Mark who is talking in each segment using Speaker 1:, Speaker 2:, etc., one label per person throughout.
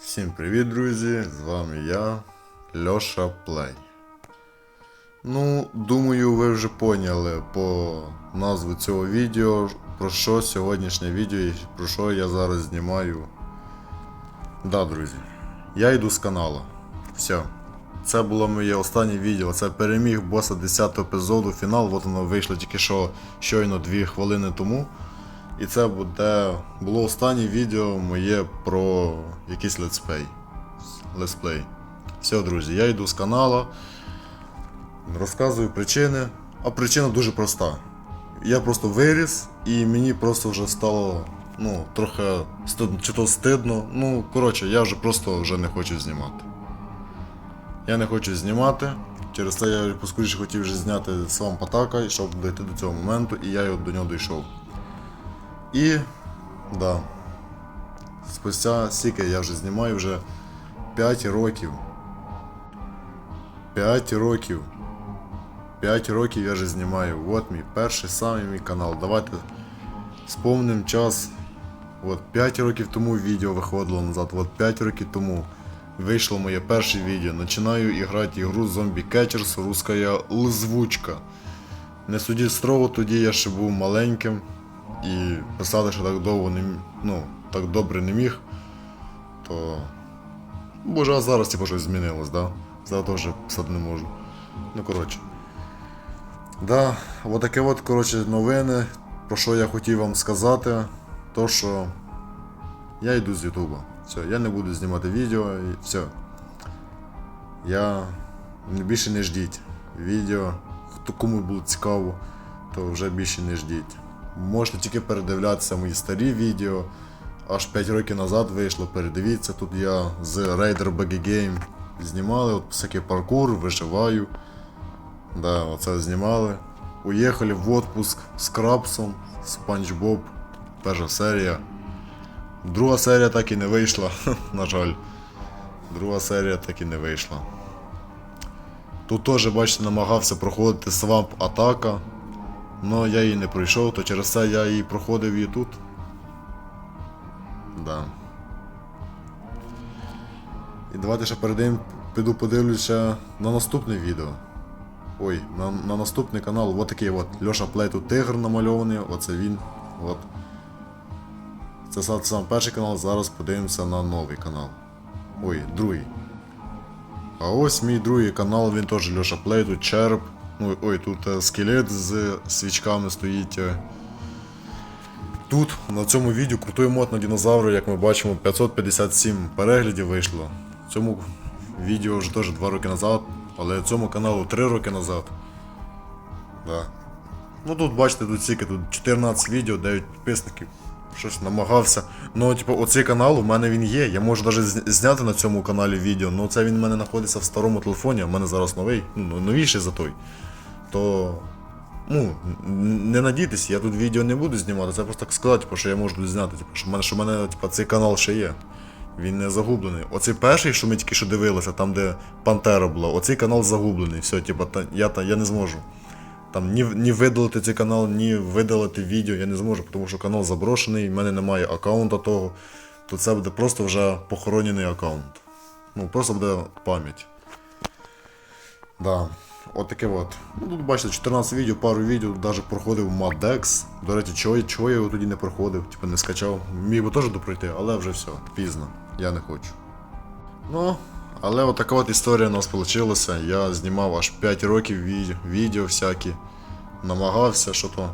Speaker 1: Всім привіт, друзі! З вами я, Льоша Плей. Ну, думаю, ви вже поняли по назву цього відео, про що сьогоднішнє відео і про що я зараз знімаю. Да, друзі, я йду з каналу. Все. Це було моє останнє відео. Це переміг боса 10 епізоду, фінал. От воно вийшло тільки що щойно 2 хвилини тому. І це буде було останнє відео моє про якийсь летсплей. Летсплей. Все, друзі, я йду з каналу, розказую причини. А причина дуже проста. Я просто виріс і мені просто вже стало ну, трохи стидно, чи то стидно. Ну, коротше, я вже просто вже не хочу знімати. Я не хочу знімати. Через це я поскоріше хотів вже зняти сам Патака, щоб дойти до цього моменту, і я до нього дійшов. І да. Спустя стільки я вже знімаю вже 5 років. 5 років. 5 років я вже знімаю. От мій перший самий мій канал. Давайте спомним час. От 5 років тому відео виходило назад. От 5 років тому вийшло моє перше відео. Починаю грати ігру Zombie Catchers, русская лзвучка. Не судіть строго, тоді я ще був маленьким і писати, що так довго не ну, так добре не міг, то. Боже, а зараз типу щось змінилось, да? Зараз теж писати не можу. Ну, коротше. Да, от таке от, коротше, новини, про що я хотів вам сказати, то що я йду з Ютуба. Все, я не буду знімати відео і все. Я більше не ждіть відео. Хто кому було цікаво, то вже більше не ждіть. Можете тільки передивлятися мої старі відео. Аж 5 років назад вийшло, передивіться. Тут я з Raider Buggy Game знімали, от всякий паркур, виживаю. Да, оце знімали. Уїхали в отпуск з Крабсом, Спанч Боб, перша серія. Друга серія так і не вийшла, на жаль. Друга серія так і не вийшла. Тут теж, бачите, намагався проходити свамп атака. Но я її не пройшов, то через це я її проходив і тут. Да. І давайте ще передаємо, піду подивлюся на наступне відео. Ой, на, на наступний канал, от такий от Льоша Плей тут тигр намальований, оце він. От. Це сам, сам перший канал, зараз подивимося на новий канал. Ой, другий. А ось мій другий канал, він теж Льоша Плей, тут Ну, ой, тут е, скелет з свічками стоїть. е. Тут на цьому відео крутий мод на динозавра, як ми бачимо, 557 переглядів вийшло. Цьому відео вже теж 2 роки назад, але цьому каналу 3 роки назад. Да. Ну тут бачите, тут стільки, тут 14 відео, 9 підписників. Щось намагався. Ну, типу, оцей канал у мене він є. Я можу навіть зняти на цьому каналі відео, але це він у мене знаходиться в старому телефоні, а в мене зараз новий, ну, новіший за той. То. Ну, не надійтесь, я тут відео не буду знімати, це просто так сказати, типу, що я можу зняти. Типу, що в мене, що в мене типу, цей канал ще є. Він не загублений. Оцей перший, що ми тільки що дивилися, там де Пантера була, оцей канал загублений. Все, типу, та, я, та, я не зможу. Там ні, ні видалити цей канал, ні видалити відео я не зможу, тому що канал заброшений, в мене немає аккаунта того, то це буде просто вже похоронений аккаунт. Ну, просто буде пам'ять. Да. От таке от. Ну, тут бачите, 14 відео, пару відео, навіть проходив Madex. До речі, чого, чого я його тоді не проходив, типу не скачав. Міг би теж допройти, але вже все, пізно. Я не хочу. Ну, але от така от історія у нас вийшла. Я знімав аж 5 років відео, всякі. Намагався, що то.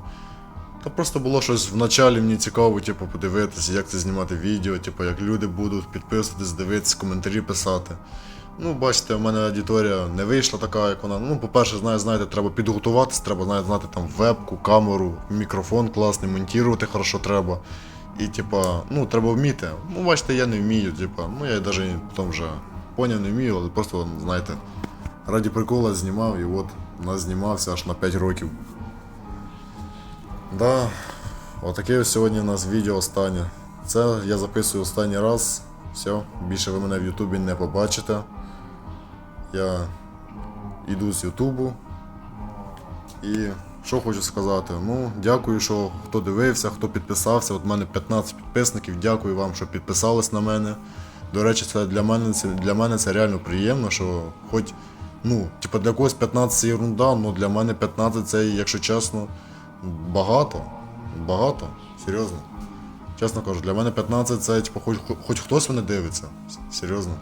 Speaker 1: Та просто було щось в началі мені цікаво, типу, подивитися, як це знімати відео, типу, як люди будуть підписуватись, дивитися, коментарі писати. Ну, бачите, в мене аудиторія не вийшла така, як вона. Ну, по-перше, знає, знаєте, треба підготуватися, треба знаєте, знати там вебку, камеру, мікрофон класний, монтувати хорошо треба. І, типа, ну, треба вміти. Ну, бачите, я не вмію, типа, ну я навіть потім вже поняв не вмію, але просто, знаєте, раді прикола знімав і от назнімався аж на 5 років. Да, отаке сьогодні у нас відео останнє. Це я записую останній раз. Все, більше ви мене в Ютубі не побачите. Я йду з Ютубу. І що хочу сказати? Ну, дякую, що хто дивився, хто підписався. От мене 15 підписників. Дякую вам, що підписались на мене. До речі, це для мене це для мене це реально приємно, що хоч, ну, типу для когось 15 це ерунда, але для мене 15 це, якщо чесно, багато. Багато. Серйозно. Чесно кажу, для мене 15 це типу, хоч, хоч хтось мене дивиться. Серйозно.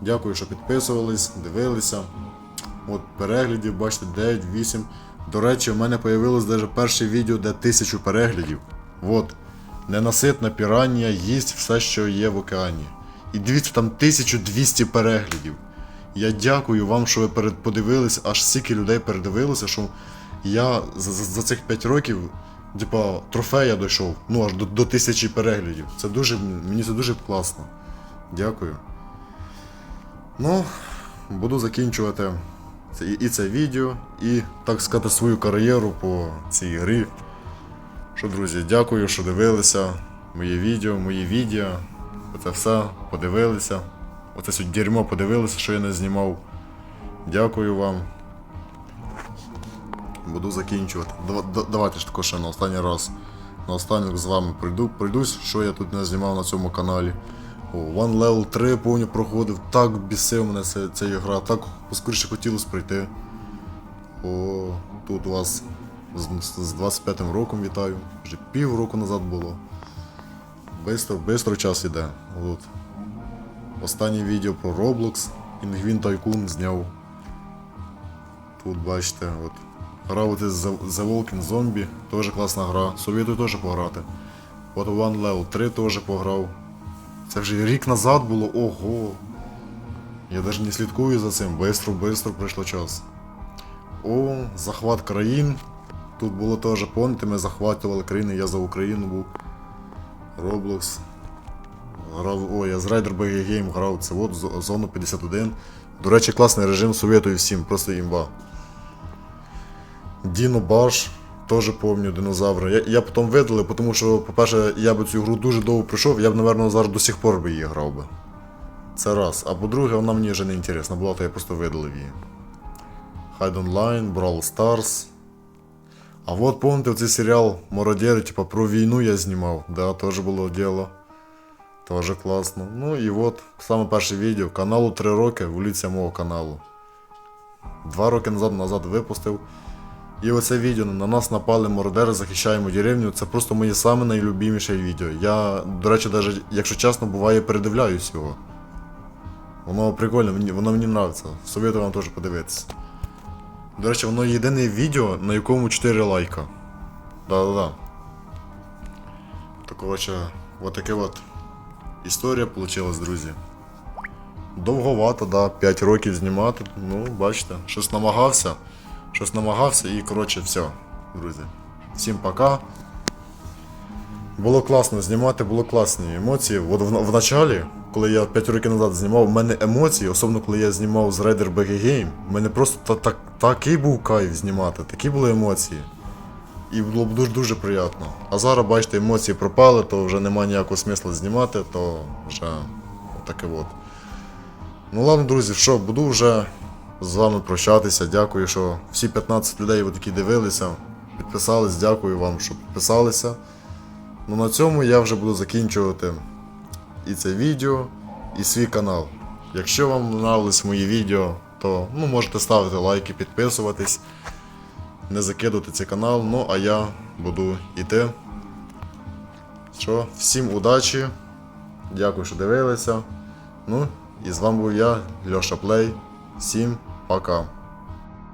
Speaker 1: Дякую, що підписувались, дивилися. От переглядів, бачите, 9, 8. До речі, у мене появилось навіть перше відео, де 1000 переглядів. От. Ненаситна пірання їсть все, що є в океані. І дивіться, там 1200 переглядів. Я дякую вам, що ви подивились, аж стільки людей передивилося, що я за, за, за цих 5 років, типа, трофея дійшов. Ну аж до, до тисячі переглядів. Це дуже, мені це дуже класно. Дякую. Ну, буду закінчувати і, і це відео, і, так сказати, свою кар'єру по цій грі. Що, друзі, дякую, що дивилися моє відео, мої відео. Оце все подивилися. Оце сьогодні дерьмо подивилися, що я не знімав. Дякую вам. Буду закінчувати. Давайте ж також ще на останній раз. На останніх з вами пройду, пройдусь, що я тут не знімав на цьому каналі. О, One Level 3 повністю проходив, так бісив мене ця, ігра, так поскоріше хотілося пройти. О, тут вас з 25-м роком вітаю. Вже пів року назад було. Бистро, бистро час іде. От. Останнє відео про Roblox. Інгвін Tycoon зняв. Тут бачите, от. Грав The The Walking Zombie, теж класна гра. Совєтую теж пограти. От One Level 3 теж пограв. Це вже рік назад було, ого. Я навіть не слідкую за цим, бистро, бистро пройшло час. О, захват країн. Тут було теж, пам'ятаєте, ми захватували країни, я за Україну був. Roblox. О, я з Raider BG Game грав, це от зону 51. До речі, класний режим, советую всім, просто імба. Діно Баш, теж пам'ятаю динозавра. Я, я потім видалив, тому що, по-перше, я би цю гру дуже довго пройшов, я б, напевно, зараз до сих пор би її грав би. Це раз. А по-друге, вона мені вже не інтересна була, то я просто видалив її. Hide Online, Brawl Stars. А от помните цей серіал Мародери, типа про війну я знімав. Да, теж було діло. Тоже класно. Ну і от саме перше відео. Каналу 3 роки, вулиця мого каналу. Два роки назад назад випустив. І оце відео на нас напали мародери, захищаємо деревню. Це просто моє саме найлюбіміше відео. Я, до речі, навіть, якщо чесно, буває передивляюсь його. Воно прикольне, воно мені нравиться. Советую вам теж подивитися. До речі, воно єдине відео, на якому 4 лайка. Да-да-да. То коротше, от таке от історія получилась, друзі. Довговато, да, 5 років знімати. Ну, бачите, щось намагався. Щось намагався і коротше все, друзі. Всім пока. Було класно знімати, було класні емоції. От в, в началі, коли я 5 років назад знімав, в мене емоції, особливо коли я знімав з Raider BG Game, в мене просто та, так, такий був кайф знімати, такі були емоції. І було б дуже дуже приємно. А зараз, бачите, емоції пропали, то вже немає ніякого смисла знімати, то вже таке от. Ну ладно, друзі, що, буду вже з вами прощатися. Дякую, що всі 15 людей, от, які дивилися, підписались. Дякую вам, що підписалися. Ну на цьому я вже буду закінчувати і це відео, і свій канал. Якщо вам нравились мої відео, то ну, можете ставити лайки, підписуватись, не закидувати цей канал. Ну а я буду йти. Що, всім удачі. Дякую, що дивилися. Ну, і з вами був я, Льоша Плей. Всім пока.